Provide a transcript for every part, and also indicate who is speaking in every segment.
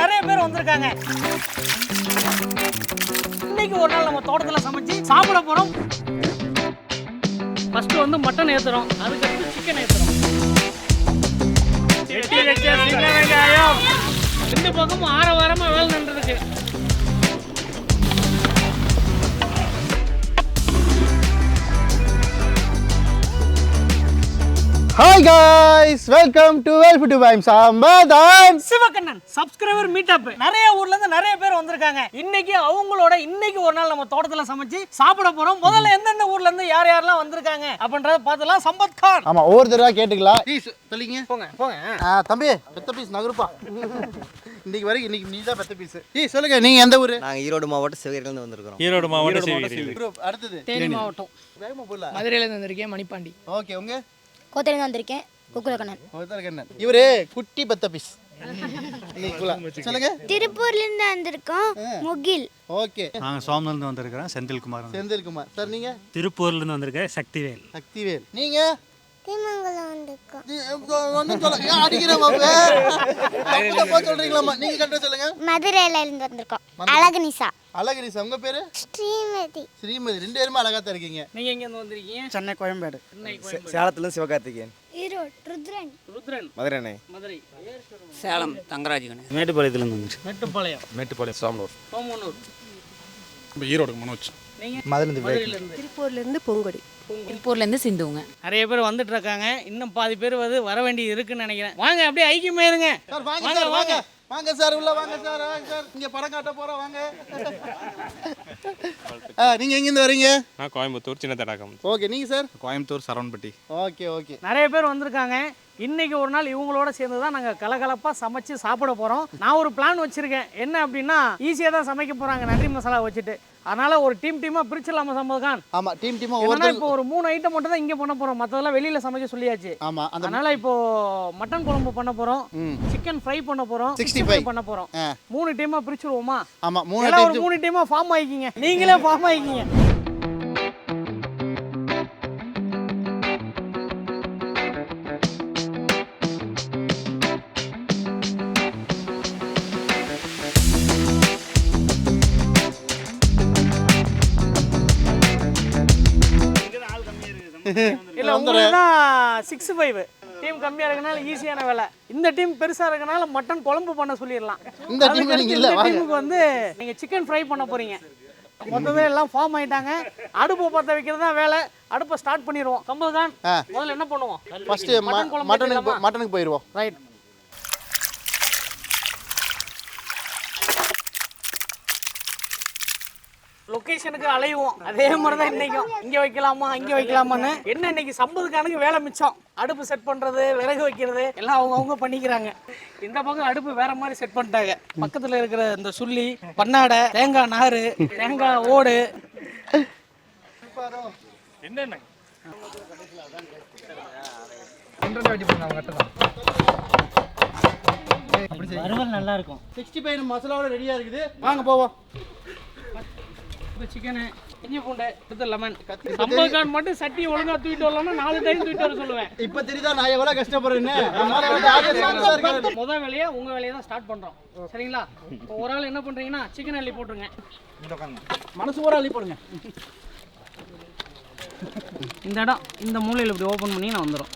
Speaker 1: நிறைய பேர் வந்திருக்காங்க. இன்னைக்கு ஒரு நாள் நம்ம தோட்டத்தில் சமைச்சு சாப்பிட போறோம். ஃபர்ஸ்ட் வந்து மட்டன் ஏத்துறோம். அதுக்கடுத்து சிக்கன் வெங்காயம் ரெண்டு பக்கமும் ஆற வாரமா வேலை நின்றுருக்கு
Speaker 2: ஹாய் காய்ஸ் வெல்கம் டு வெல்ஃபு டு பைம் சாம்பதான்
Speaker 1: சிவகண்ணன் சப்ஸ்கிரைபர் மீட்டப் நிறைய ஊர்ல இருந்து நிறைய பேர் வந்திருக்காங்க. இன்னைக்கு அவங்களோட இன்னைக்கு ஒரு நாள் நம்ம தோட்டத்துல சமைச்சு சாப்பிட போறோம். முதல்ல எந்தெந்த ஊர்ல இருந்து யார் யாரெல்லாம் வந்திருக்காங்க அப்படின்றத பார்த்தலாம் சம்பத் கான்.
Speaker 2: ஆமா ஒவ்வொரு தடவை கேட்டுக்கலாம். ப்ளீஸ் சொல்லிங்க.
Speaker 1: போங்க போங்க.
Speaker 2: தம்பி பெத்த பீஸ் நகருப்பா. இன்னைக்கு வரைக்கும் இன்னைக்கு நீ தான் பெத்த பீஸ் ஈ சொல்லுங்க நீங்க எந்த ஊரு?
Speaker 3: நாங்கள் ஈரோடு மாவட்டம் சிவகிரிலேருந்து வந்திருக்கிறோம்.
Speaker 4: ஈரோடு மாவட்டம் சிவகிரி.
Speaker 2: அடுத்தது.
Speaker 5: தேனி மாவட்டம்.
Speaker 2: வேகமா போடல
Speaker 5: மதுரையிலேருந்து வந்திருக்கேன் மணிப்பாண்டி.
Speaker 2: ஓகே உங்க?
Speaker 6: கோத்தலேருந்து வந்திருக்கேன். குக்குலக்கண்ணன்
Speaker 2: இவரு குட்டி பெத்த பீஸ் சொல்லுங்க.
Speaker 6: திருப்பூர்லேருந்து வந்திருக்கோம். முகில்.
Speaker 2: ஓகே.
Speaker 4: நாங்கள் சோமனந்து வந்திருக்கிறோம். செந்தில்குமார்
Speaker 2: செந்தில்குமார். சார் நீங்க?
Speaker 4: திருப்பூர்லேருந்து வந்திருக்கேன் சக்திவேல்.
Speaker 2: சக்திவேல். நீங்க? சொல்ல ஏன் சொல்றீங்களாம்மா? நீங்க கரெக்டா சொல்லுங்க.
Speaker 6: மதுரையில இருந்து வந்திருக்கோம். அழகு நிசா
Speaker 2: அழகிரிசா உங்க பேரு?
Speaker 6: ஸ்ரீமதி.
Speaker 2: ஸ்ரீமதி. ரெண்டு பேருமே அழகா தான் இருக்கீங்க.
Speaker 1: நீங்க எங்க இருந்து வந்திருக்கீங்க?
Speaker 3: சென்னை கோயம்பேடு. சேலத்துலேருந்து சிவகார்த்திகேயன்.
Speaker 6: ஈரோடு ருத்ரன்.
Speaker 1: ருத்ரன்.
Speaker 3: மதுரைண்ணே.
Speaker 1: மதுரை.
Speaker 7: சேலம் தங்கராஜ் கணேஷ்
Speaker 4: மேட்டுப்பாளையத்துலேருந்து வந்துச்சு
Speaker 1: மேட்டுப்பாளையம்.
Speaker 4: மேட்டுப்பாளையம் சாமலூர்
Speaker 1: சோமனூர்.
Speaker 4: ஈரோடு மனோஜ்.
Speaker 1: நீங்க?
Speaker 2: மதுரை
Speaker 1: மதுரையில இருந்து
Speaker 8: பொங்கொடி.
Speaker 7: திருப்பூர்லேருந்து சிந்துவுங்க
Speaker 1: நிறைய பேர் வந்துட்டு இருக்காங்க இன்னும் பாதி பேர் வந்து வர வேண்டியது இருக்குன்னு நினைக்கிறேன். வாங்க அப்படியே ஐக்கியமே இருங்க
Speaker 2: சார் வாங்க சார் வாங்க. வாங்க. சார் உள்ள வாங்க சார் வாங்க சார். இங்க படம் காட்ட போறோம் வாங்க. நீங்க எங்க இருந்து வரீங்க?
Speaker 4: நான் கோயம்புத்தூர் சின்ன தடாகம்
Speaker 2: ஓகே நீங்க sir?
Speaker 4: Coimbatore Saravanampatti
Speaker 2: okay okay.
Speaker 1: நிறைய பேர் வந்திருக்காங்க. இன்னைக்கு ஒரு நாள் இவங்களோட சேர்ந்து தான் நாங்கள் கலகலப்பாக சமைச்சு சாப்பிட போகிறோம் நான் ஒரு பிளான் வச்சுருக்கேன். என்ன அப்படின்னா ஈஸியாக தான் சமைக்க போகிறாங்க நன்றி மசாலா வச்சுட்டு. அதனால ஒரு டீம் டீமாக பிரிச்சிடலாமா சம்பதுகான்
Speaker 2: ஆமா டீம் டீமா
Speaker 1: என்னன்னா
Speaker 2: ஒவ்வொருத்தர்
Speaker 1: இப்போ ஒரு மூணு ஐட்டம் மட்டும் தான் இங்கே பண்ண போகிறோம் மற்றதெல்லாம் வெளியில் சமைக்க சொல்லியாச்சு.
Speaker 2: ஆமா
Speaker 1: அதனால இப்போ மட்டன் குழம்பு பண்ண போகிறோம்
Speaker 2: ம்.
Speaker 1: சிக்கன் ஃப்ரை பண்ண போகிறோம்
Speaker 2: 65
Speaker 1: பண்ண போகிறோம்
Speaker 2: ஆ.
Speaker 1: மூணு டீமாக பிரிச்சுருவோமா?
Speaker 2: ஆமா மூணு டீம்
Speaker 1: மூணு டீமாக ஃபார்ம் ஆகிக்கிங்க நீங்களே ஃபார்ம் ஆகிக்கிங்க இல்ல உங்களுக்கு தான் சிக்ஸ் ஃபைவ் டீம் கம்மியா இருக்கனால ஈஸியான வேலை. இந்த டீம் பெருசா இருக்கனால மட்டன் குழம்பு பண்ண சொல்லிடலாம்.
Speaker 2: இந்த.
Speaker 1: டீமுக்கு வந்து நீங்க சிக்கன் ஃப்ரை பண்ண போறீங்க. மொத்தமே எல்லாம் ஃபார்ம் ஆயிட்டாங்க. அடுப்பு பற்ற வைக்கிறது தான் வேலை. அடுப்பை ஸ்டார்ட் பண்ணிடுவோம். கம்பதுதான்
Speaker 2: ஆ.
Speaker 1: முதல்ல என்ன பண்ணுவோம்?
Speaker 2: ஃபர்ஸ்ட் மட்டனுக்கு மட்டனுக்கு போயிருவோம்
Speaker 1: ரைட் லொகேஷனுக்கு அலைவோம் அதே மாதிரி தான் இன்னைக்கும். இங்க வைக்கலாமா அங்க வைக்கலாமான்னு. என்ன இன்னைக்கு சம்பதுக்கானுக்கு வேலை மிச்சம். அடுப்பு செட் பண்றது விறகு வைக்கிறது எல்லாம் அவங்க அவங்க பண்ணிக்கிறாங்க. இந்த பக்கம் அடுப்பு வேற மாதிரி செட் பண்ணிட்டாங்க. பக்கத்துல இருக்கிற இந்த சுள்ளி பன்னாடை தேங்காய் நாறு தேங்காய் ஓடு. வறுவல் நல்லா இருக்கும்.
Speaker 2: சிக்ஸ்டி ஃபைவ் மசாலாவோட ரெடியா இருக்குது. வாங்க போவோம்.
Speaker 1: இப்போ சிக்கனு இஞ்சி பூண்டு அடுத்து லெமன் சம்பதுக்கான் மட்டும் சட்டி ஒழுங்கா தூக்கிட்டு வரலாம்னா நாலு டைம் தூக்கிட்டு வர சொல்லுவேன்.
Speaker 2: இப்ப தெரியுதா நான் எவ்வளவு கஷ்டப்படுறேன்னு.
Speaker 1: முதல் வேலையை உங்க வேலையை தான் ஸ்டார்ட் பண்றோம். சரிங்களா? இப்போ ஒரு ஆள் என்ன பண்றீங்கன்னா சிக்கன் அள்ளி போட்டுருங்க.
Speaker 2: மனசு பூரா அள்ளி போடுங்க.
Speaker 1: இந்த இடம் இந்த மூலையில் இப்படி ஓப்பன் பண்ணி நான் வந்துடும்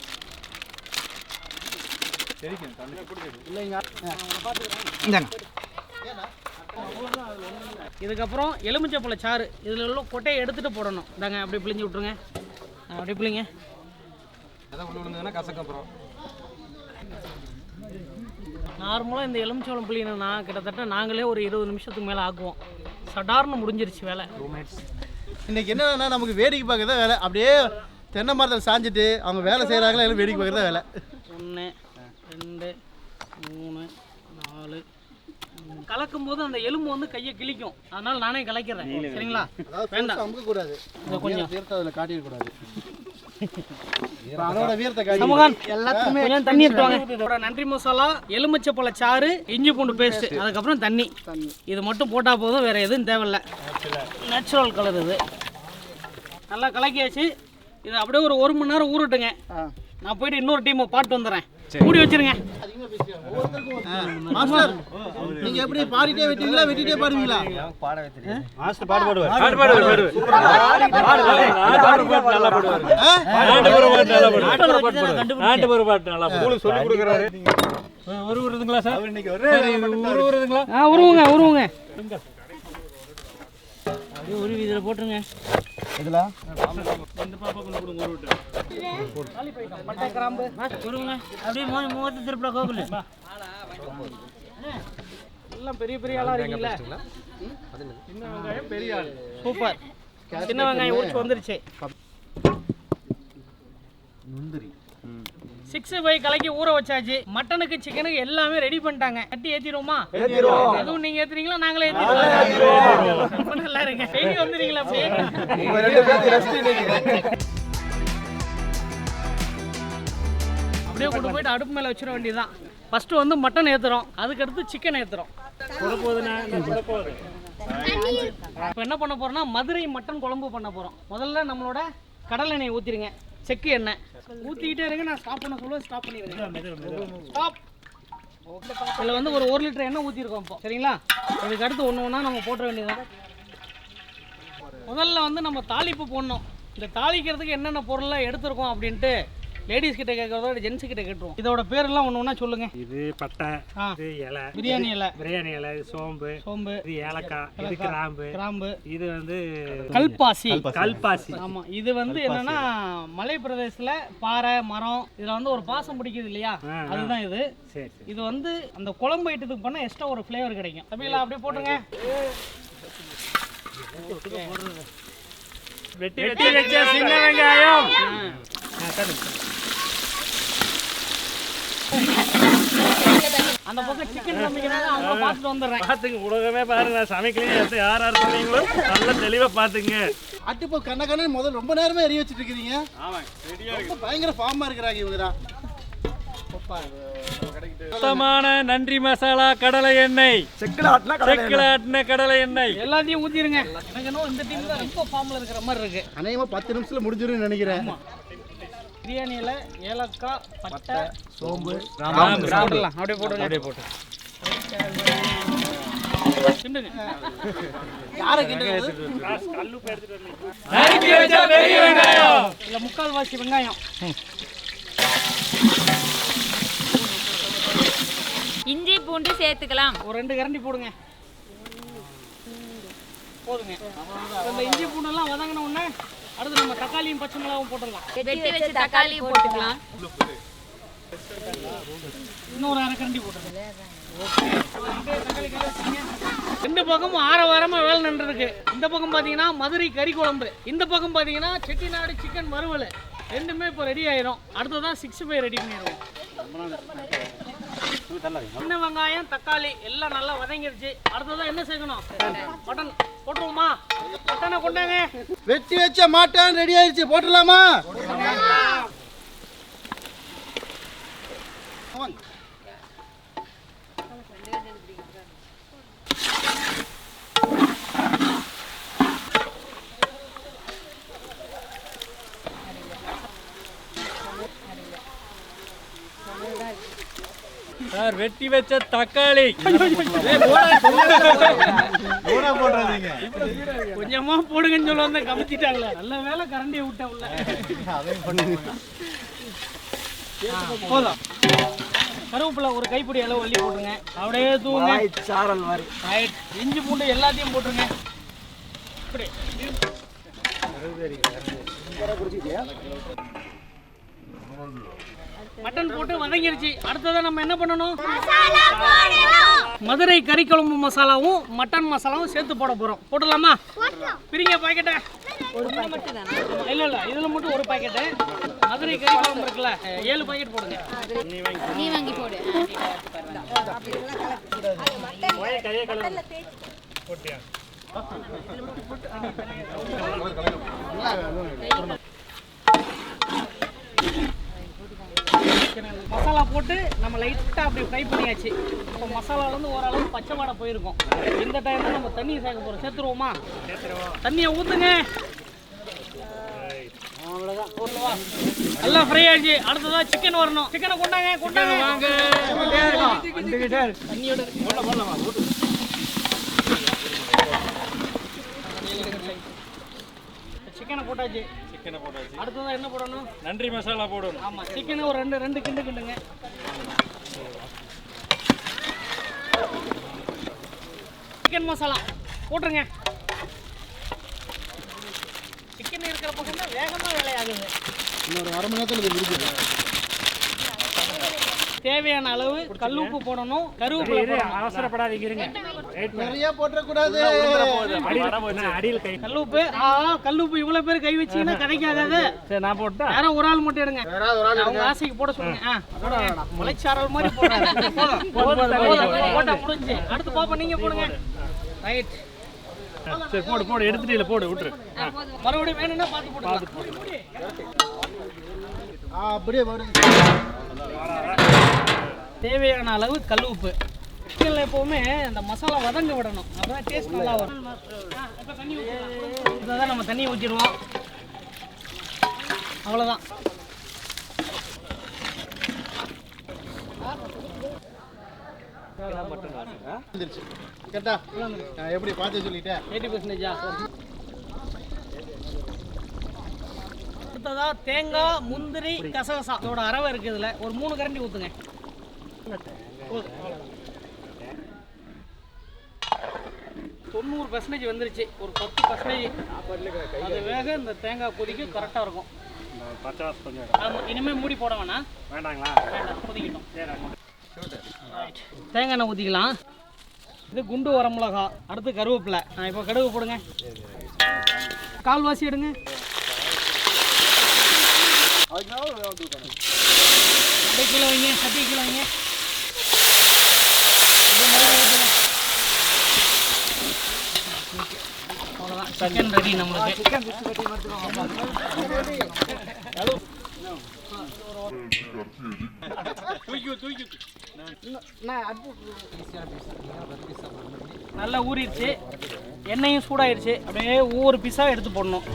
Speaker 2: இந்தாங்க.
Speaker 1: இதுக்கப்புறம் எலுமிச்சப்பழ சாறு. இதில் உள்ள கொட்டையை எடுத்துட்டு போடணும். இந்தாங்க அப்படியே பிழிஞ்சு விட்ருங்க அப்படியே பிள்ளைங்க நார்மலாக இந்த எலுமிச்சம்பழம் பிள்ளைனா கிட்டத்தட்ட நாங்களே ஒரு இருபது நிமிஷத்துக்கு மேலே ஆக்குவோம். சடார்னு முடிஞ்சிருச்சு வேலை.
Speaker 2: இன்னைக்கு என்னன்னா நமக்கு வேடிக்கை பார்க்க தான் வேலை. அப்படியே தென்னை மரத்தில் சாஞ்சிட்டு அவங்க வேலை செய்கிறாங்களா எல்லாம் வேடிக்கை பார்க்க தான் வேலை.
Speaker 1: ஒன்று ரெண்டு மூணு கலக்கும் போது அந்த எலும்பு வந்து கையை கிழிக்கும். அதனால நானே கலக்கிறேன். சரிங்களா? வேண்டாம்.
Speaker 2: அமுக்க கூடாது
Speaker 1: கொஞ்சம்.
Speaker 2: வீரத்தை அதில் காட்டிடக்கூடாது.
Speaker 1: நன்றி மசாலா எலுமிச்சப்பழ சாறு இஞ்சி பூண்டு பேஸ்ட் அதுக்கப்புறம் தண்ணி. இது மட்டும் போட்டால் போதும் வேற எதுவும் தேவையில்ல. நேச்சுரல் கலர் இது. நல்லா கலக்கியாச்சு. இது அப்படியே ஒரு ஒரு மணி நேரம் ஊறட்டுங்க. நான் போயிட்டு இன்னொரு டீமை பாட்டு வந்துடுறேன் மூடி வச்சிருங்க.
Speaker 2: மாஸ்டர் நீங்க எப்படி பாடிட்டே வெட்டுவீங்களா வெட்டிட்டே பாடுவீங்களா?
Speaker 1: ஆ உருவுங்க உருவுங்க. அப்படியே உருவி இதில் போட்டுருங்க.
Speaker 2: இதுல?
Speaker 1: பட்டை கிராம்பு அப்படியே மோ முகத்து திருப்பிட கோகுல் எல்லாம் பெரிய பெரிய ஆளா இருக்கீங்களா? சின்ன வெங்காயம் பெரிய ஆள். சூப்பர் சின்ன வெங்காயம் உரிச்சு வந்துருச்சு. சிக்ஸ் ஃபைவ் கலக்கி ஊற வச்சாச்சு. மட்டனுக்கு சிக்கனுக்கு எல்லாமே ரெடி பண்ணிட்டாங்க. கட்டி ஏத்திடுவோமா? எதுவும் நீங்க ஏத்துறீங்களா? நாங்களே ஏத்திடுவோம்? நல்லா டெய்லி வந்துறீங்களா அப்படியே? அப்படியே கொண்டு போயிட்டு அடுப்பு மேல வச்சிட வேண்டியதுதான். ஃபர்ஸ்ட் வந்து மட்டன் ஏத்துறோம். அதுக்கடுத்து சிக்கன் ஏத்துறோம். இப்போ என்ன பண்ண போறோம்னா மதுரை மட்டன் குழம்பு பண்ண போறோம். முதல்ல நம்மளோட கடலை எண்ணெய் ஊத்திருங்க. செக்கு எண்ணெய். ஊத்திக்கிட்டே இருங்க நான் ஸ்டாப் பண்ண சொல்லுவேன் ஸ்டாப் பண்ணிடுங்க ஸ்டாப் இதில் வந்து ஒரு ஒரு லிட்டர் எண்ணெய் ஊற்றிருக்கோம் இப்போ. சரிங்களா? இதுக்கு அடுத்து ஒன்று ஒன்றா நம்ம போட்டுற வேண்டியதுதான். முதல்ல வந்து நம்ம தாளிப்பு போடணும். இந்த தாளிக்கிறதுக்கு என்னென்ன பொருள்லாம் எடுத்திருக்கோம் அப்படின்ட்டு லேடிஸ் கிட்ட கேட்கறதோட ஜென்ஸ் கிட்ட கேட்டுருவோம் இதோட பேரெல்லாம் ஒன்று ஒன்றா சொல்லுங்க
Speaker 5: இது பட்டை இது இலை
Speaker 1: பிரியாணி இலை
Speaker 5: பிரியாணி இலை இது சோம்பு
Speaker 1: சோம்பு
Speaker 5: இது ஏலக்காய் இது கிராம்பு
Speaker 1: கிராம்பு
Speaker 5: இது வந்து
Speaker 1: கல்பாசி
Speaker 5: கல்பாசி
Speaker 1: ஆமா இது வந்து என்னன்னா மலை பிரதேசத்துல பாறை மரம் இதுல வந்து ஒரு பாசம் பிடிக்குது இல்லையா. அதுதான் இது
Speaker 5: சரி சரி
Speaker 1: இது வந்து அந்த குழம்பு ஐட்டத்துக்கு பண்ண எக்ஸ்ட்ரா ஒரு ஃப்ளேவர் கிடைக்கும் தம்பிங்களா அப்படியே போட்டுருங்க
Speaker 5: வெட்டி வெட்டி வச்ச சின்ன வெங்காயம்
Speaker 1: அந்த பக்கம் சிக்கன் சமைக்கிறாங்க அவங்க பார்த்துட்டு வந்துடுறேன்.
Speaker 5: பாத்துங்க உலகமே பாருங்க. நான் சமைக்கலையும் எத்த யார் யார் சொன்னீங்களோ நல்லா தெளிவா பாத்துங்க
Speaker 2: அட்டிப்போ கண்ண கண்ணு முதல்ல ரொம்ப நேரமே எரிய வச்சுட்டு இருக்கிறீங்க ரொம்ப பயங்கர ஃபார்மா இருக்கிறாங்க இவங்க தான்
Speaker 5: சுத்தமான நன்றி மசாலா கடலை எண்ணெய். செக்கில் ஆட்டின கடலை எண்ணெய்.
Speaker 1: எல்லாத்தையும் ஊத்திருங்க. இந்த டீம் தான் ரொம்ப ஃபார்ம்ல இருக்கிற மாதிரி இருக்கு.
Speaker 2: அநேகமா பத்து நிமிஷத்துல முடிஞ்சிரும்னு நினைக்கிறேன்.
Speaker 1: பிரியாணியில ஏலக்காய் பட்டை
Speaker 2: சோம்பு
Speaker 1: போட்டுடலாம் அப்படியே போட்டுருங்க அப்படியே போட்டு. முக்கால் வாசி வெங்காயம்.
Speaker 8: இஞ்சி பூண்டு சேர்த்துக்கலாம்.
Speaker 1: ஒரு ரெண்டு கரண்டி போடுங்க. போதுங்க. இந்த இஞ்சி பூண்டெல்லாம் வதங்கின உடனே அடுத்து நம்ம தக்காளியும் பச்சை மிளகாவும் போட்டுடலாம்.
Speaker 8: வெட்டி வச்ச தக்காளி போட்டுக்கலாம்.
Speaker 1: இன்னொரு அரை கரண்டி போட்டுருங்க ரெண்டு பக்கமும் ஆற வாரமா வேலை நின்றுருக்கு. இந்த பக்கம் பாத்தீங்கன்னா மதுரை கறி குழம்பு. இந்த பக்கம் பாத்தீங்கன்னா செட்டிநாடு சிக்கன் வறுவல். ரெண்டுமே இப்போ ரெடி ஆயிரும். அடுத்ததான் சிக்ஸ் ஃபைவ் ரெடி பண்ணிடுவோம். சின்ன வெங்காயம் தக்காளி எல்லாம் நல்லா வதங்கிருச்சு. அடுத்ததான் என்ன செய்யணும்? மட்டன். போட்டுருவோமா? மட்டனை கொண்டாங்க.
Speaker 2: வெட்டி வச்ச மாட்டான் ரெடி ஆயிருச்சு. போட்டுடலாமா?
Speaker 5: சார் வெட்டி வச்ச தக்காளி.
Speaker 1: கொஞ்சமா போடுங்கன்னு சொல்ல வந்து கமிச்சிட்டாங்களே. நல்ல வேலை கரண்டியை விட்ட உள்ள. போதும். கருவேப்பிலை ஒரு கைப்பிடி அளவு வள்ளி போட்டுருங்க. அப்படியே தூங்க. சாரல் மாதிரி. இஞ்சி பூண்டு எல்லாத்தையும் போட்டுருங்க. இப்படி. மட்டன் போட்டு வதங்கிருச்சு. அடுத்ததான் நம்ம என்ன பண்ணணும்? மதுரை கறி குழம்பு மசாலாவும் மட்டன் மசாலாவும் சேர்த்து போட போறோம். போட்டுடலாமா? பிரிங்க பாக்கெட்டை ஒரு மட்டும் இல்ல இல்ல இதுல மட்டும் ஒரு பாக்கெட்டு மதுரை கறி குழம்பு இருக்குல்ல ஏழு பாக்கெட் போடுங்க.
Speaker 8: நீ வாங்கி போடு.
Speaker 1: மசாலா போட்டு நம்ம லைட்டாக அப்படி ஃப்ரை பண்ணியாச்சு. இப்போ மசாலாலேருந்து ஓரளவு பச்சை வாடை போயிருக்கும். இந்த டைமில் நம்ம தண்ணி சேர்க்க போகிறோம் சேர்த்துருவோமா? தண்ணியை ஊற்றுங்க அவ்வளோதான் எல்லாம் ஃப்ரை ஆயிடுச்சு அடுத்ததா சிக்கன் வரணும். சிக்கனை கொண்டாங்க கொண்டாங்க. வாங்க. தண்ணியோட சிக்கனை போட்டாச்சு.
Speaker 5: சிக்கனை போட்டாச்சு.
Speaker 1: அடுத்ததா என்ன போடணும்?
Speaker 5: நன்றி மசாலா போடணும்.
Speaker 1: ஆமா சிக்கனை ஒரு ரெண்டு ரெண்டு கிண்டு கிண்டுங்க. சிக்கன் மசாலா. போட்டுருங்க. சிக்கன் இருக்கிற பக்கம் தான் வேகமா வேலையாகுது.
Speaker 2: இன்னொரு அரை மணி நேரத்தில் இது இருக்குது
Speaker 1: தேவையான அளவு கல்லுப்பு போடணும் கருவேப்பிலை
Speaker 5: அவசரப்படாதீங்க இருங்க.
Speaker 2: நிறைய போட்டக்கூடாது
Speaker 5: அடியில் கை
Speaker 1: கல்லுப்பு ஆ கல்லுப்பு இவ்வளவு பேர் கை வச்சீங்கன்னா கிடைக்காது
Speaker 5: சரி நான் போட்டா?
Speaker 1: யாரோ ஒரு ஆள் மட்டும் எடுங்க. அவங்க ஆசைக்கு போட சொல்லுங்க. மலைச்சாரல் மாதிரி. போட்டா முடிஞ்சு அடுத்து பாப்பா நீங்க போடுங்க. ரைட்
Speaker 5: சரி போடு போடு. எடுத்துட்டு இல்ல போடு விட்டுரு.
Speaker 1: மறுபடியும் வேணும்னா பார்த்து
Speaker 2: ஆ, அப்படியே வருது
Speaker 1: தேவையான அளவு கல் உப்பு. சிக்கனில் எப்போவுமே இந்த மசாலா வதங்க விடணும். அப்பதான் டேஸ்ட் நல்லா வரும். இதை தான் நம்ம தண்ணி ஊற்றிடுவோம் அவ்வளோதான்
Speaker 2: எப்படி பார்த்து சொல்லிட்டேன்.
Speaker 1: எயிட்டி பர்சன்டேஜா அடுத்ததா தேங்காய் முந்திரி கசகசா. இதோட அரவை இருக்கு இதுல. ஒரு மூணு கரண்டி அவ்வளவுதான். தொண்ணூறு பர்சன்டேஜ் வந்துருச்சு. ஒரு பத்து பர்சன்டேஜ் அது வேக இந்த தேங்காய் கொதிக்க கரெக்டாக இருக்கும்.
Speaker 5: பச்சை வாசம் கொஞ்சம்
Speaker 1: ஆமா இனிமே மூடி போட வேணாம்.
Speaker 5: வேண்டாங்களா?
Speaker 1: வேண்டாம் கொதிக்கட்டும். Right. தேங்காய் எண்ணெய் ஊற்றிக்கலாம் இது குண்டு வரமிளகா. அடுத்து கருவேப்பிலை. இப்போ கடுகு போடுங்க. கால்வாசி எடுங்க. கீழே வைங்க சட்டி கீழே வைங்க. அவ்வளோதான் சிக்கன் ரெடி நம்மளுக்கு நல்லா ஊறிடுச்சு. எண்ணெயும் சூடாயிருச்சு அப்படியே ஒவ்வொரு பீஸாக எடுத்து போடணும்.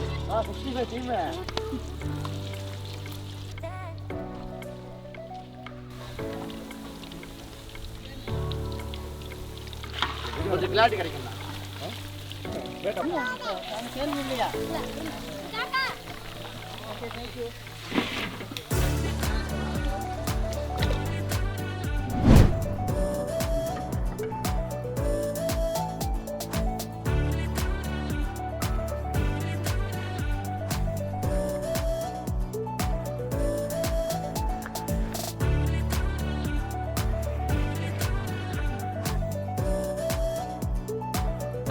Speaker 2: கொஞ்சம் கிளாரிட்டி கிடைக்கும்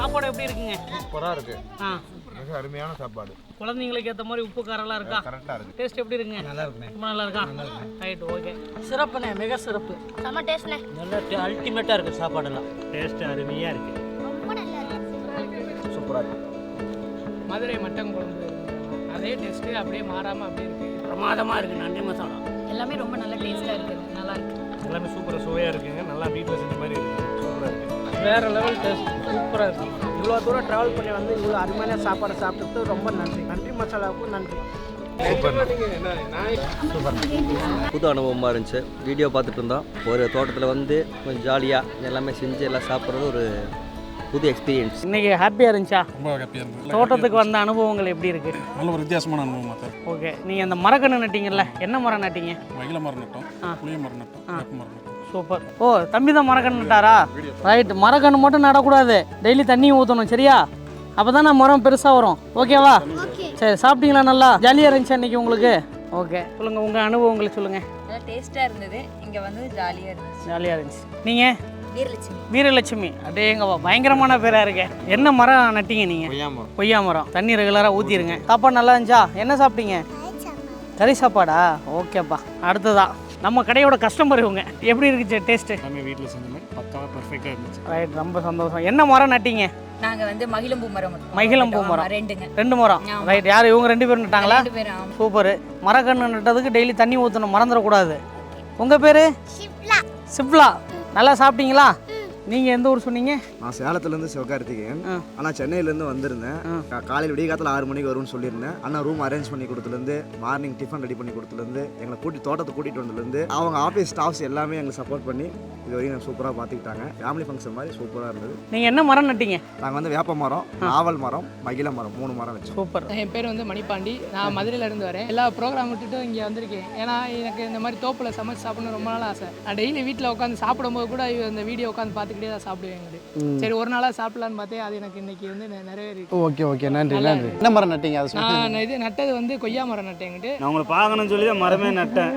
Speaker 1: சாப்பாடு எப்படி இருக்குங்க?
Speaker 2: சூப்பராக இருக்கு.
Speaker 1: ஆ.
Speaker 2: மிக அருமையான சாப்பாடு.
Speaker 1: குழந்தைங்களுக்கு ஏற்ற மாதிரி உப்பு காரெல்லாம் இருக்கா?
Speaker 2: கரெக்டாக இருக்கு.
Speaker 1: டேஸ்ட் எப்படி இருக்குங்க? நல்லா இருக்குண்ணே. ரொம்ப நல்லா இருக்கா? ரைட் ஓகே சிறப்புண்ணே மிக சிறப்பு.
Speaker 6: செம்ம டேஸ்ட்ண்ணே
Speaker 5: நல்லா அல்டிமேட்டாக இருக்கு சாப்பாடெல்லாம். டேஸ்ட் அருமையாக இருக்கு.
Speaker 6: ரொம்ப நல்லா இருக்கு.
Speaker 2: சூப்பராக இருக்கு.
Speaker 1: மதுரை மட்டன் குழம்பு. அதே டேஸ்ட்டு அப்படியே மாறாமல் அப்படியே இருக்கு.
Speaker 5: பிரமாதமாக இருக்கு நன்றி மசாலா.
Speaker 8: எல்லாமே ரொம்ப நல்ல டேஸ்டா இருக்குது நல்லா இருக்கு.
Speaker 5: எல்லாமே சூப்பராக சுவையாக இருக்குங்க. நல்லா வீட்டில் செஞ்ச மாதிரி இருக்கு. சூப்பராக இருக்கு.
Speaker 1: வேற லெவல் டேஸ்ட் சூப்பராக இருக்கு.
Speaker 9: இவ்வளோ தூரம் ட்ராவல் பண்ணி வந்து இவ்வளோ அருமையான சாப்பாடு சாப்பிட்டது ரொம்ப நன்றி. நன்றி மசாலாவுக்கும் நன்றி.
Speaker 3: புது அனுபவமாக இருந்துச்சு. வீடியோ பார்த்துட்டு இருந்தோம். ஒரு தோட்டத்தில் வந்து கொஞ்சம் ஜாலியாக எல்லாமே செஞ்சு எல்லாம் சாப்பிட்றது ஒரு புது எக்ஸ்பீரியன்ஸ்
Speaker 1: இன்னைக்கு ஹாப்பியாக இருந்துச்சா?
Speaker 4: ரொம்ப ஹாப்பியாக இருந்தது.
Speaker 1: தோட்டத்துக்கு வந்த அனுபவங்கள் எப்படி இருக்கு?
Speaker 4: நல்ல ஒரு வித்தியாசமான அனுபவம் சார்
Speaker 1: ஓகே நீங்கள் அந்த மரக்கன்று நட்டீங்கல்ல என்ன மரம் நட்டீங்க?
Speaker 4: மகிழ மரம் நட்டோம். புளிய மரம் நட்டோம் மரம் நட்டோம்.
Speaker 1: சூப்பர். ஓ தம்பி தான் மரக்கன்று நட்டாரா? ரைட் மரக்கன்று மட்டும் நடக்கூடாது. டெய்லி தண்ணி ஊற்றணும் சரியா? அப்போ தான் மரம் பெருசாக வரும். ஓகேவா சரி சாப்பிட்டீங்களா நல்லா? ஜாலியாக இருந்துச்சு அன்னைக்கு உங்களுக்கு? ஓகே சொல்லுங்கள் உங்கள் அனுபவங்களை சொல்லுங்கள்
Speaker 8: நல்லா டேஸ்டா இருந்தது. இங்க வந்து ஜாலியா இருந்துச்சு.
Speaker 1: ஜாலியாக இருந்துச்சு. நீங்கள்
Speaker 8: வீரலட்சுமி.
Speaker 1: வீரலட்சுமி. அடேங்கப்பா பயங்கரமான பேராக இருக்கு. என்ன மரம் நட்டீங்க நீங்கள் கொய்யா மரம். தண்ணி ரெகுலராக ஊற்றிருங்க சாப்பாடு நல்லா இருந்துச்சா? என்ன சாப்பிட்டீங்க? கறி சாப்பாடா? ஓகேப்பா அடுத்ததா. நம்ம கடையோட கஸ்டமர் இவங்க. எப்படி இருந்துச்சு டேஸ்ட்டு
Speaker 5: எல்லாமே வீட்டில் செஞ்ச மாதிரி பக்காவாக பர்ஃபெக்டாக இருந்துச்சு.
Speaker 1: ரைட் ரொம்ப சந்தோஷம். என்ன மரம் நட்டீங்க?
Speaker 8: நாங்க வந்து மகிழம்பூ மரம்
Speaker 1: மகிழம்பூ மரம்.
Speaker 8: ரெண்டுங்க.
Speaker 1: ரெண்டு மரம். ரைட் யார்? இவங்க ரெண்டு பேரும் நட்டாங்களா?
Speaker 8: ரெண்டு பேரும் ஆமா.
Speaker 1: சூப்பர் மரக்கன்று நட்டதுக்கு டெய்லி தண்ணி ஊற்றணும் மறந்துடக்கூடாது. உங்கள் பேர்? சிப்லா நல்லா சாப்பிட்டீங்களா? நீங்கள் எந்த ஊர் சொன்னீங்க?
Speaker 10: நான் சேலத்துலேருந்து சிவகார்த்திகேயன். ஆனால் சென்னையிலேருந்து வந்திருந்தேன். காலையில் விடிய காலத்தில் ஆறு மணிக்கு வரும்னு சொல்லியிருந்தேன். அண்ணா ரூம் அரேஞ்ச் பண்ணி கொடுத்துலேருந்து மார்னிங் டிஃபன் ரெடி பண்ணி கொடுத்துலேருந்து எங்களை கூட்டி தோட்டத்தை கூட்டிகிட்டு வந்ததுலேருந்து அவங்க ஆஃபீஸ் ஸ்டாஃப்ஸ் எல்லாமே எங்களுக்கு சப்போர்ட் பண்ணி இது வரைக்கும் சூப்பராக பார்த்துக்கிட்டாங்க. ஃபேமிலி ஃபங்க்ஷன் மாதிரி சூப்பராக இருந்தது.
Speaker 1: நீங்கள் என்ன மரம் நட்டீங்க?
Speaker 10: நாங்கள் வந்து வேப்ப மரம் நாவல் மரம் மகிழ மரம் மூணு மரம் வச்சோம்.
Speaker 1: சூப்பர்.
Speaker 11: என் பேர் வந்து மணிபாண்டி நான் மதுரையில இருந்து வரேன். எல்லா ப்ரோக்ராம் விட்டுட்டு இங்கே வந்திருக்கேன். ஏன்னா எனக்கு இந்த மாதிரி தோப்பில் சமைச்சு சாப்பிடணும் ரொம்ப நாள் ஆசை. நான் டெய்லி வீட்டில் உட்காந்து சாப்பிடும்போது கூட இந்த வீடியோ உட்காந்து பார்த்துக்கிட்டே தான் சாப்பிடுவேன் எங்களுக்கு சரி ஒரு நாளாக சாப்பிடலான்னு பார்த்தேன் அது எனக்கு இன்னைக்கு வந்து நிறைவேறி
Speaker 2: ஓகே ஓகே. நன்றி நன்றி. என்ன மரம் நட்டீங்க? அதை சொல்லுங்க.
Speaker 11: நான் இது நட்டது வந்து கொய்யா மரம் நட்டேங்கிட்டு
Speaker 9: நான் உங்களை பார்க்கணும்னு சொல்லி தான் மரமே நட்டேன்.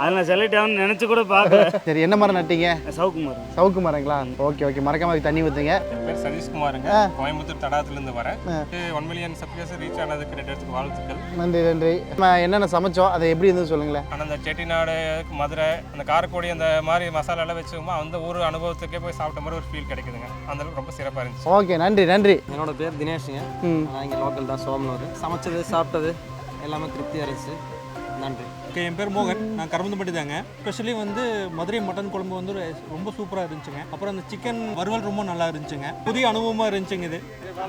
Speaker 9: அதில் நான் செலக்ட் ஆகணும்னு நினச்சி கூட பார்க்கல.
Speaker 2: சரி என்ன மரம் நட்டீங்க?
Speaker 9: சவுக்கு மரம்.
Speaker 2: சவுக்கு மரங்களா? Okay okay. மறக்காம தண்ணி ஊற்றுங்க
Speaker 4: என் பேர் சதீஷ்குமாருங்க. கோயம்புத்தூர் தடாத்துலேருந்து வரேன். ஒன் மில்லியன் சப்ஸ்கிரைபர்ஸ் ரீச் ஆனதுக்கு ரெண்டு வாழ்த்துக்கள்.
Speaker 2: நன்றி நன்றி. நம்ம என்னென்ன சமைச்சோம்? அதை எப்படி இருந்து சொல்லுங்களேன்.
Speaker 4: ஆனால் அந்த செட்டிநாடு மதுரை அந்த காரக்குடி அந்த மாதிரி மசாலாலாம் வச்சுக்கோமா அந்த ஊர் அனுபவத்துக்கே போய் சாப்பிட்ட மாதிரி ஒரு ஃபீல் கிடைக்குதுங்க. அந்த அளவுக்கு ரொம்ப சிறப்பாக இருந்துச்சு.
Speaker 2: ஓகே நன்றி நன்றி.
Speaker 3: என்னோட பேர் தினேஷுங்க. நான் இங்கே லோக்கல் தான் சோமனூர். சமைச்சது சாப்பிட்டது எல்லாமே திருப்தியாக இருந்துச்சு. நன்றி.
Speaker 12: ஓகே என் பேர் மோகன். நான் கரும்புப்பட்டி தாங்க. ஸ்பெஷலி வந்து மதுரை மட்டன் குழம்பு வந்து ரொம்ப சூப்பராக இருந்துச்சுங்க. அப்புறம் அந்த சிக்கன் வறுவல் ரொம்ப நல்லா இருந்துச்சுங்க. புதிய அனுபவமாக இருந்துச்சுங்க இது.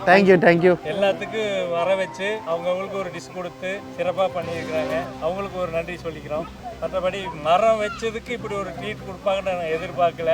Speaker 2: தேங்க்யூ தேங்க்யூ
Speaker 5: எல்லாத்துக்கும் வர வச்சு அவங்கவுங்களுக்கு ஒரு டிஷ் கொடுத்து சிறப்பாக பண்ணியிருக்கிறாங்க. அவங்களுக்கு ஒரு நன்றி சொல்லிக்கிறோம். மற்றபடி மரம் வச்சதுக்கு இப்படி ஒரு ட்ரீட் கொடுப்பாங்கன்னு நான் எதிர்பார்க்கல.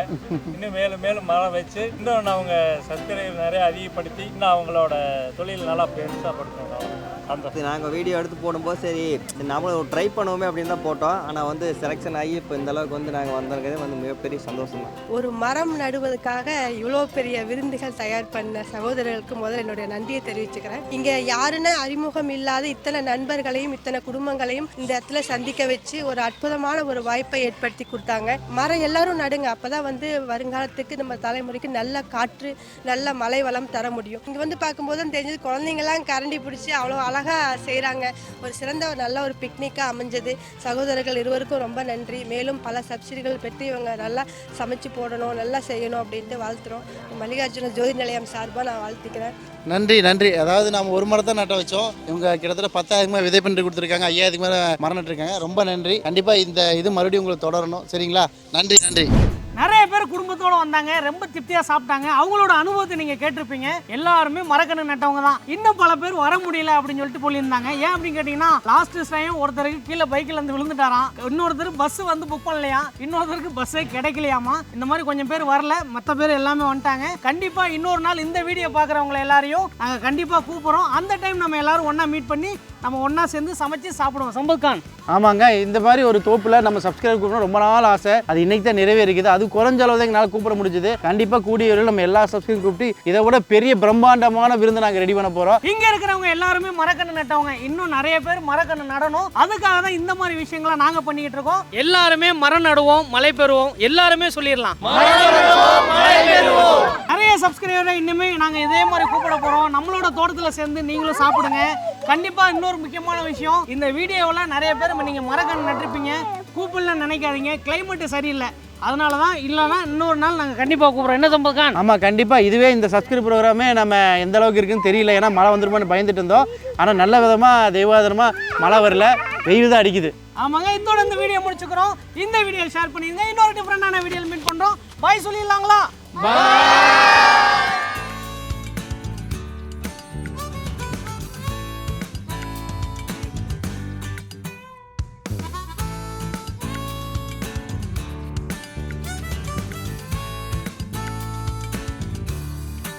Speaker 5: இன்னும் மேலும் மேலும் மரம் வச்சு இன்னும் அவங்க சப்ஸ்கிரைபர் நிறைய அதிகப்படுத்தி இன்னும் அவங்களோட தொழில் நல்லா பெருசாக படுத்தணும். அந்த
Speaker 3: நாங்கள் வீடியோ எடுத்து போடும்போது சரி நம்மளும் ட்ரை பண்ணுவோமே அப்படின்னு தான் போட்டோம். ஆனால் வந்து செலெக்ஷன் ஆகி இப்போ இந்த அளவுக்கு வந்து நாங்கள் வந்திருக்கிறது வந்து மிகப்பெரிய சந்தோஷம் தான்.
Speaker 6: ஒரு மரம் நடுவதற்காக இவ்வளோ பெரிய விருந்துகள் தயார் பண்ண சகோதரர்களுக்கு முதல்ல என்னுடைய நன்றியை தெரிவிச்சுக்கிறேன். இங்கே யாருன்னு அறிமுகம் இல்லாத இத்தனை நண்பர்களையும் இத்தனை குடும்பங்களையும் இந்த இடத்துல சந்திக்க வச்சு ஒரு அற்புதமான ஒரு வாய்ப்பை ஏற்படுத்தி கொடுத்தாங்க. மரம் எல்லாரும் நடுங்க அப்பதான் வந்து வருங்காலத்துக்கு நம்ம தலைமுறைக்கு நல்ல காற்று நல்ல மலை வளம் தர முடியும். இங்கே வந்து பார்க்கும்போது தெரிஞ்சது குழந்தைங்களாம் கரண்டி பிடிச்சி அவ்வளோ அழகாக அழகாக செய்கிறாங்க ஒரு சிறந்த ஒரு நல்ல ஒரு பிக்னிக்காக அமைஞ்சது. சகோதரர்கள் இருவருக்கும் ரொம்ப நன்றி. மேலும் பல சப்சிடிகள் பெற்று இவங்க நல்லா சமைச்சு போடணும் நல்லா செய்யணும் அப்படின்ட்டு வாழ்த்துறோம். மல்லிகார்ஜுன ஜோதி நிலையம் சார்பாக நான் வாழ்த்துக்கிறேன்.
Speaker 2: நன்றி நன்றி. அதாவது நம்ம ஒரு மரத்தை நட்ட வச்சோம். இவங்க கிட்டத்தட்ட பத்தாயிரம் மேலே விதை பண்ணி கொடுத்துருக்காங்க. ஐயாயிரத்துக்கு மேலே மரம் நட்டுருக்காங்க. ரொம்ப நன்றி. கண்டிப்பாக இந்த இது மறுபடியும் உங்களுக்கு தொடரணும். சரிங்களா? நன்றி நன்றி.
Speaker 1: நிறைய பேர் குடும்பத்தோட வந்தாங்க ரொம்ப திருப்தியா சாப்பிட்டாங்க. அவங்களோட அனுபவத்தை நீங்க கேட்டிருப்பீங்க. எல்லாருமே மரக்கன்று நட்டவங்க தான். இன்னும் பல பேர் வர முடியல அப்படின்னு சொல்லிட்டு சொல்லியிருந்தாங்க. ஏன் அப்படின்னு கேட்டீங்கன்னா லாஸ்ட் டைம் ஒருத்தருக்கு கீழே பைக்ல இருந்து விழுந்துட்டாராம். இன்னொருத்தர் பஸ் வந்து புக் பண்ணலையா இன்னொருத்தருக்கு பஸ்ஸே கிடைக்கலையாமா? இந்த மாதிரி கொஞ்சம் பேர் வரல. மற்ற பேர் எல்லாமே வந்துட்டாங்க. கண்டிப்பா இன்னொரு நாள் இந்த வீடியோ பார்க்குறவங்க எல்லாரையும் நாங்கள் கண்டிப்பா கூப்பிடுறோம். அந்த டைம் நம்ம எல்லாரும் ஒன்றா மீட் பண்ணி நம்ம ஒன்றா சேர்ந்து சமைச்சு சாப்பிடுவோம். சம்பத் கான்
Speaker 2: ஆமாங்க இந்த மாதிரி ஒரு தோப்பில் நம்ம சப்ஸ்கிரைப் கூப்பிடணும் ரொம்ப நாள் ஆசை. அது இன்னைக்கு தான் நிறைவேறிக்குது. அது குறைஞ்ச அளவு தான் எங்களால் கூப்பிட முடிஞ்சுது. கண்டிப்பாக கூடிய வரையில் நம்ம எல்லா சப்ஸ்கிரைப் கூப்பிட்டு இதை விட பெரிய பிரம்மாண்டமான விருந்து நாங்கள் ரெடி பண்ண போகிறோம்
Speaker 1: இங்க இருக்கிறவங்க எல்லாருமே மரக்கன்று நட்டவங்க. இன்னும் நிறைய பேர் மரக்கன்று நடணும். அதுக்காக தான் இந்த மாதிரி விஷயங்களை நாங்க பண்ணிக்கிட்டு இருக்கோம். எல்லாருமே மரம் நடுவோம் மழை பெறுவோம். எல்லாருமே சொல்லிடலாம். நிறைய சப்ஸ்கிரைபரை இன்னுமே நாங்க இதே மாதிரி கூப்பிட போறோம். நம்மளோட தோட்டத்துல சேர்ந்து நீங்களும் சாப்பிடுங்க. கண்டிப்பா இன்னொரு முக்கியமான விஷயம் இந்த வீடியோவில் நிறைய பேர் நீங்க மரக்கன்று நட்டிருப்பீங்க. கூப்பிடலாம் நினைக்காதீங்க. கிளைமேட் சரியில்லை. அதனால தான் இல்லைன்னா இன்னொரு நாள் நாங்கள் கண்டிப்பாக கூப்பிட்றோம். என்ன சம்பத் கான்?
Speaker 2: ஆமாம் கண்டிப்பாக இதுவே இந்த சப்ஸ்கிரைப் ப்ரோக்ராமே நம்ம எந்த அளவுக்கு இருக்குன்னு தெரியல. ஏன்னா மழை வந்துருமான்னு பயந்துட்டு இருந்தோம். ஆனால் நல்ல விதமாக தெய்வாதனமாக மழை வரல. வெயில் தான் அடிக்குது.
Speaker 1: ஆமாங்க இதோட இந்த வீடியோ முடிச்சுக்கிறோம். இந்த வீடியோ ஷேர் பண்ணிருங்க. இன்னொரு டிஃப்ரெண்டான வீடியோ மீட் பண்றோம். பாய் சொல்லிடலாங்களா? பாய்